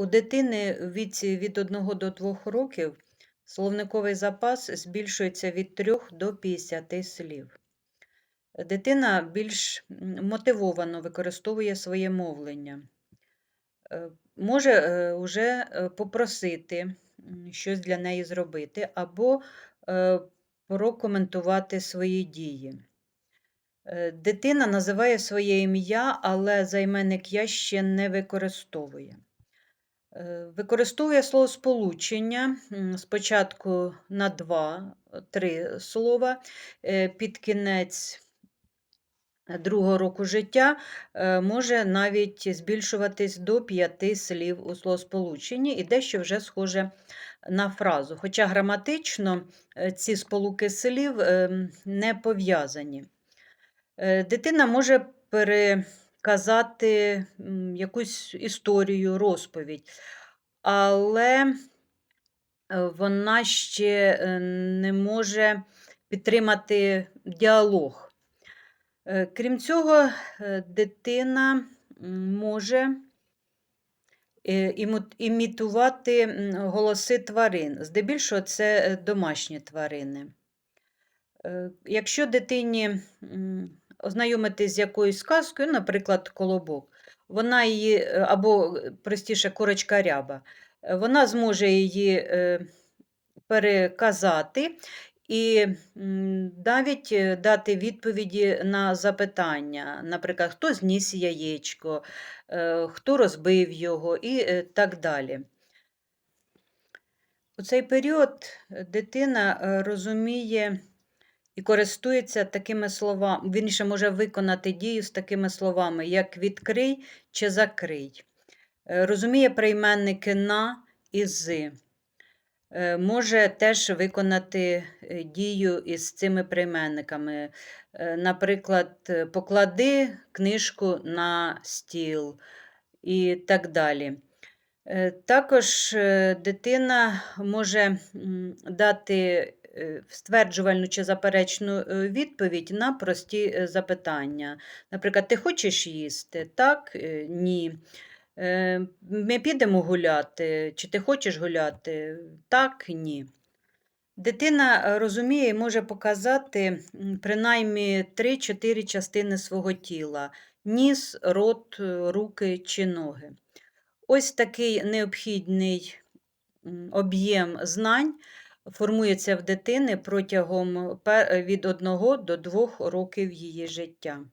У дитини в віці від 1 до 2 років словниковий запас збільшується від 3 до 50 слів. Дитина більш мотивовано використовує своє мовлення. Е, Може е, уже е, попросити щось для неї зробити або е, прокоментувати свої дії. Е, Дитина називає своє ім'я, але займенник я ще не використовує. Е, Використовує словосполучення м, спочатку на два, три слова, е, під кінець другого року життя е, може навіть збільшуватись до п'яти слів у словосполученні і дещо вже схоже на фразу. Хоча граматично ці сполуки слів ем, не пов'язані. Дитина може переказати м, якусь історію, розповідь, але е, вона ще е, не може підтримати діалог. Е, Крім цього, дитина може імітувати голоси тварин. Здебільшого це домашні тварини. Якщо дитині ознайомитись з якоюсь сказкою, наприклад, колобок, вона її, е, або е, простіше, курочка ряба, е, вона зможе її переказати і навіть дати відповіді на запитання, наприклад, хто зніс яєчко, хто розбив його? і так далі. У цей період дитина розуміє і користується такими словами, вірніше може виконати дію з такими словами, як відкрий чи закрий. Е, Розуміє прийменники на і з. Е, Може теж виконати е, дію із цими прийменниками. Наприклад, поклади книжку на стіл і так далі. Також дитина може дати стверджувальну чи заперечну е, відповідь на прості е, запитання. Наприклад, ти хочеш їсти? Так, е, ні. Е, Ми підемо гуляти, чи ти хочеш гуляти? Так, ні. Дитина е, розуміє і може показати принаймні 3-4 частини свого тіла: ніс, рот, е, руки чи ноги. Ось такий необхідний об'єм знань формується в дитини протягом від 1 до 2 років її життя.